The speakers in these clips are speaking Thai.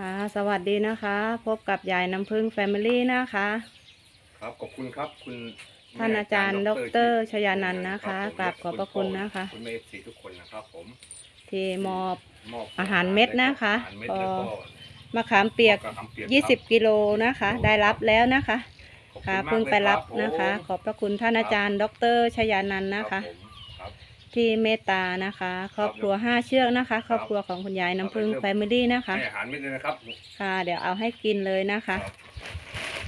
ค่ะ สวัสดีนะคะ พบกับยายน้ำพึ่งแฟมิลี่นะคะ ครับขอบคุณครับคุณท่านอาจารย์ดรชยานันท์นะคะรับผมกราบขอบพระคุณนะคะ คุณเมธสีทุกคนนะครับผมที่มอบมอบอาหารเม็ดนะคะอาหารเม็ดแล้วก็มะขามเปียกมะขามเปียก 20 กิโลนะคะ ได้รับแล้วนะคะขอบณค่ะมากเพิ่งไปรับเลยนะคะผมขอบพระคุณท่านอาจารย์ ดรชยานันท์นะคะรับผมครับ ที่เมตตานะคะ ครอบครัวห้าเชือกนะคะ ครอบครัวของคุณยายน้ำพึ่งแฟมิลี่นะคะให้อาหารเม็ดเลยนะครับค่ะ เดี๋ยวเอาให้กินเลยนะครัคะบ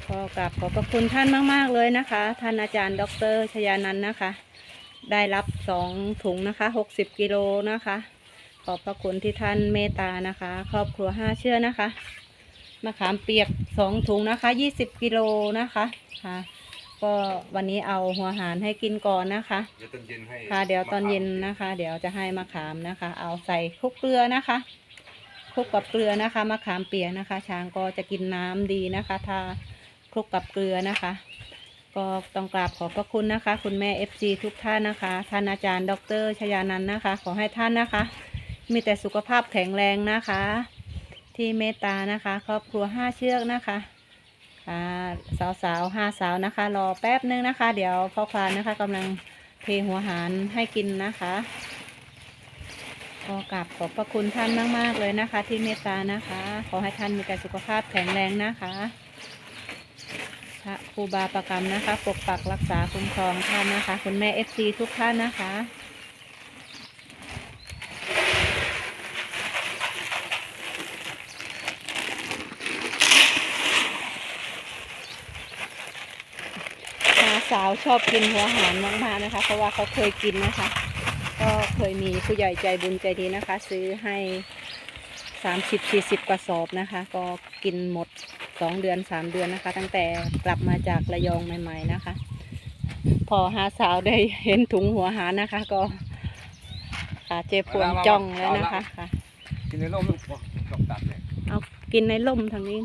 ก็กราบขอบพระคุณท่านมาก ๆ เลยนะคะ ท่านอาจารย์ ดรชยานันท์นะคะ ได้รับสองถุงนะคะหกสิบกิโลนะคะ ขอบพระคุณที่ท่านเมตตานะคะ ครอบครัวห้าเชื่อนะคะมะขามเปียกสองถุงนะคะยี่สิบกิโลนะคะค่ะ ก็วันนี้เอาหัวหารให้กินก่อนนะคะ เดี๋ยวตอนเย็นให้ค่ะ เดี๋ยวตอนเย็นมะขามนะคะ เดี๋ยวจะให้มะขามนะคะ เอาใส่คลุกเกลือนะคะคลุกกับเกลือนะคะมะขามเปียกนะคะ ช้างก็จะกินน้ำดีนะคะถ้าคลุกกับเกลือนะคะ ก็ต้องกราบขอบพระคุณนะคะ คุณแม่เอฟซีทุกท่านนะคะท่านอาจารย์ ดรชยานันท์นะคะ ขอให้ท่านนะคะ มีแต่สุขภาพแข็งแรงนะคะ ที่เมตตานะคะ ครอบครัวห้าเชือกนะคะ ค่ะสาวๆห้าสาวนะคะ รอแป๊บนึงนะคะ เดี๋ยวพ่อควานนะคะกำลังเทหัวหารให้กินนะคะก็กราบขอบพระคุณท่านมาก ๆ เลยนะคะ ที่เมตตานะคะ ขอให้ท่านมีแต่สุขภาพแข็งแรงนะคะพระครูบาประกรรมนะคะ ปกปักรักษาคุ้มครองท่านนะคะ คุณแม่เอฟซีทุกท่านนะคะ สาวชอบกินหัวหารมากๆนะคะ เพราะว่าเขาเคยกินนะคะ ก็เคยมีผู้ใหญ่ใจบุญใจดีนะคะ ซื้อให้สามสิบสี่สิบกระสอบนะคะ ก็กินหมดสองเดือนสามเดือนนะคะ ตั้งแต่กลับมาจากระยองใหม่ ๆนะคะ พอหาสาวได้เห็นถุงหัวหารนะคะ ก็ค่ะเจพวงจ้องแล้วนะคะค่ะกินในร่มลูกบ่ต้องตัดเลยเอากินในร่มทางนี้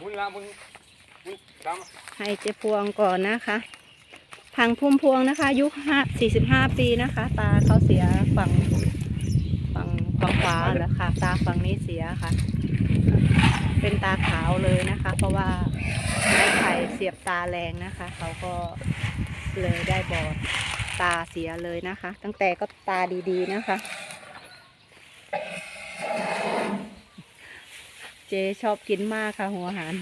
มุนละมุนมุนตามมาให้เจพวงก่อนนะคะ ทางพุ่มพวงนะคะอายุห้าสี่สิบห้าปีนะคะ ตาเขาเสียฝั่งฝั่งฝั่งขวาเหรอค่ะ ตาฝั่งนี้เสียค่ะ เป็นตาขาวเลยนะคะ เพราะว่าไม้ไผ่เสียบตาแรงนะคะ เขาก็เลยได้บอดตาเสียเลยนะคะ ตั้งแต่ก็ตาดีๆนะคะ เจชอบกินมากค่ะหัวหาร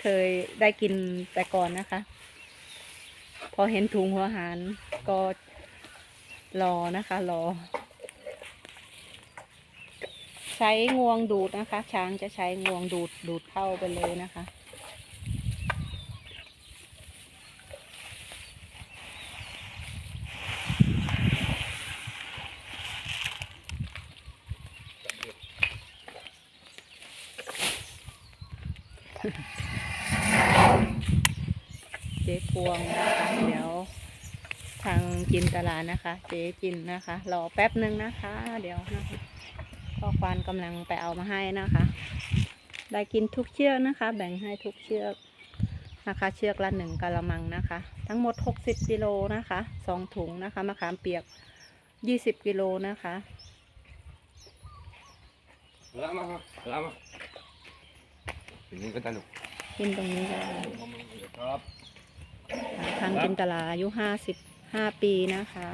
เคยได้กินแต่ก่อนนะคะ พอเห็นถุงหัวหารก็รอนะคะรอ ใช้งวงดูดนะคะ ช้างจะใช้งวงดูดดูดเข้าไปเลยนะคะ เจ๊พวงนะคะเดี๋ยวทางจินตลานะคะ เจ๊จินนะคะ รอแป๊บหนึ่งนะคะ เดี๋ยวนะคะพ่อควานกำลังไปเอามาให้นะคะ ได้กินทุกเชือกนะคะ แบ่งให้ทุกเชือกนะคะ เชือกละหนึ่งกะละมังนะคะ ทั้งหมดหกสิบกิโลนะคะสองถุงนะคะมะขามเปียกยี่สิบกิโลนะคะละมาละมาทีนี้ก็ตลกกินตรงนี้ก็ได้ครับ ทางจินตลาอายุห้าสิบห้าปีนะคะ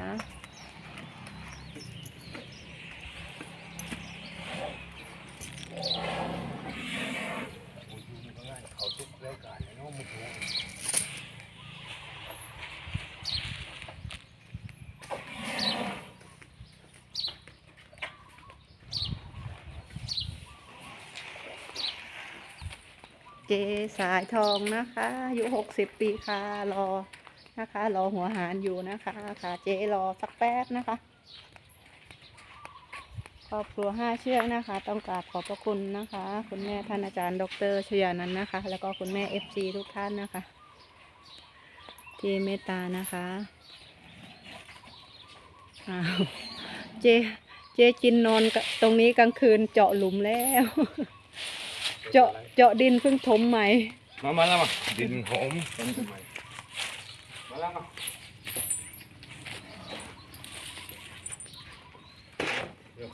เขาทุกรายการเนาะมุก เจสายทองนะคะอายุหกสิบปีค่ะรอนะคะ รอหัวหารอยู่นะคะค่ะเจรอสักแป๊บนะคะครอบครัวห้าเชือกนะคะ ต้องกราบขอบพระคุณนะคะ คุณแม่ท่านอาจารย์ ดรชยานันนะคะ แล้วก็คุณแม่เอฟซีทุกท่านนะคะ ที่เมตตานะคะอ้าวเจเจจินนอนตรงนี้กลางคืนเจาะหลุมแล้ว เจาะเจาะดินเพิ่งถมใหม่ มามาแล้วมาดินหอมต้นทำไมมาแล้วมาเดี๋ยว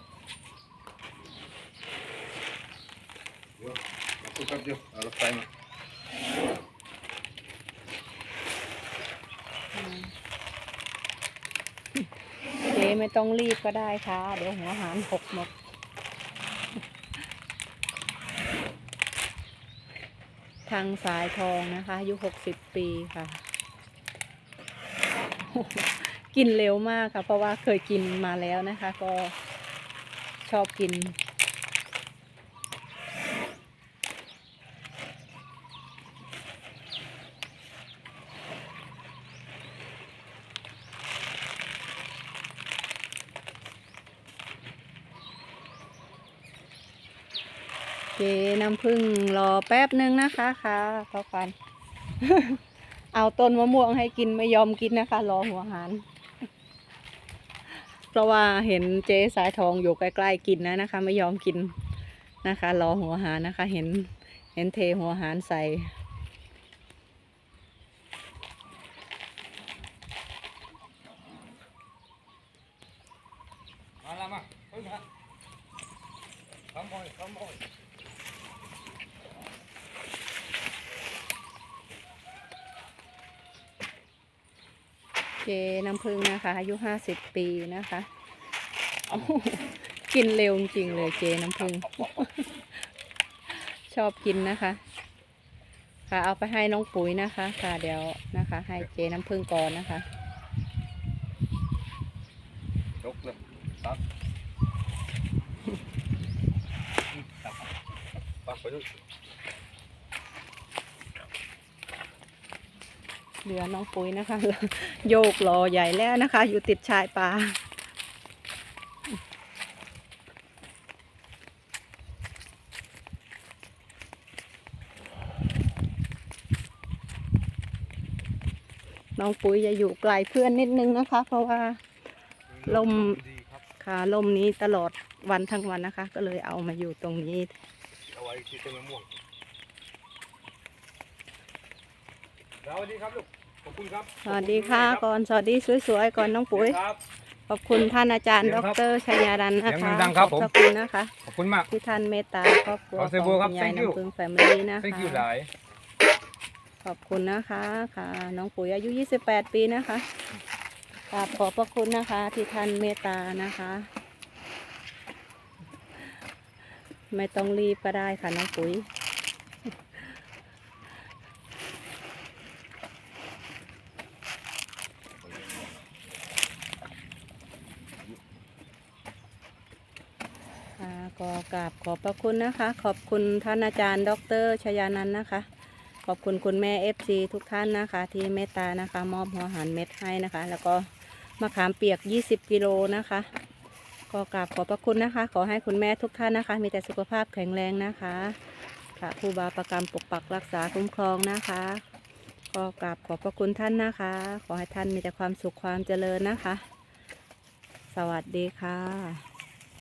พูดแป๊บเดียวเอารถไฟมาเจ๊ไม่ต้องรีบก็ได้ค่ะ เดี๋ยวหัวหารหกหมด ทางสายทองนะคะอายุหกสิบปีค่ะ กินเร็วมากค่ะ เพราะว่าเคยกินมาแล้วนะคะ ก็ชอบกิน เจน้ำผึ้งรอแป๊บหนึ่งนะคะค่ะพ่อฟัน เอาต้นมะม่วงให้กินไม่ยอมกินนะคะ รอหัวหารเพราะว่าเห็นเจ๊สายทองอยู่ใกล้ๆกินนะนะคะ ไม่ยอมกินนะคะ รอหัวหารนะคะ เห็นเห็นเทหัวหารใส่มาละมาเฮ้ยมาคำบอยคำบอย เจน้ำผึ้งนะคะ อายุห้าสิบปีนะคะกินเร็วจริงเลยเจน้ำผึ้งชอบกินนะคะ ค่ะเอาไปให้น้องปุ๋ยนะคะ ค่ะเดี๋ยวนะคะ ให้เจน้ำผึ้งก่อนนะคะยกเลยตักตักปักไปนู่น เหลือน้องปุ๋ยนะคะ โยกรอใหญ่แล้วนะคะ อยู่ติดชายป่าน้องปุ๋ยจะอยู่ไกลเพื่อนนิดนึงนะคะ เพราะว่าลมดีครับขาลมนี้ตลอดวันทั้งวันนะคะ ก็เลยเอามาอยู่ตรงนี้เอาไว้ที่ต้นมะม่วง สวัสดีครับลูกขอบคุณครับสวัสดีค่ะก่อนสวัสดีสวยๆก่อนน้องปุ๋ย ครับ ขอบคุณท่านอาจารย์เดี๋ดยวครับรชัยยาดันนะเสียคะงดังครับขอบพระผมคุณนะคะ ขอบคุณมาก ที่ท่านเมตตาครอบครัวขอขเซองโบครับคุณยาย thank you น้ำพึ่งแฟมิลี่นะ thank คะ you หลาย ขอบคุณนะคะค่ะ น้องปุ๋ยอายุ 28 ปีนะคะกราบขอบพระคุณนะคะ ที่ท่านเมตตานะคะ ไม่ต้องรีบก็ได้ค่ะน้องปุ๋ย ค่ะ ก็กราบขอบพระคุณนะคะ ขอบคุณท่านอาจารย์ ดรชยานันท์นะคะ ขอบคุณคุณแม่เอฟซีทุกท่านนะคะ ที่เมตตานะคะ มอบหัวหันเม็ดให้นะคะ แล้วก็มะขามเปียก 20 กิโลนะคะ ก็กราบขอบพระคุณนะคะ ขอให้คุณแม่ทุกท่านนะคะ มีแต่สุขภาพแข็งแรงนะคะค่ะครูบาประกรรมปกปักรักษาคุ้มครองนะคะ ก็กราบขอบพระคุณท่านนะคะ ขอให้ท่านมีแต่ความสุขความเจริญนะคะ สวัสดีค่ะ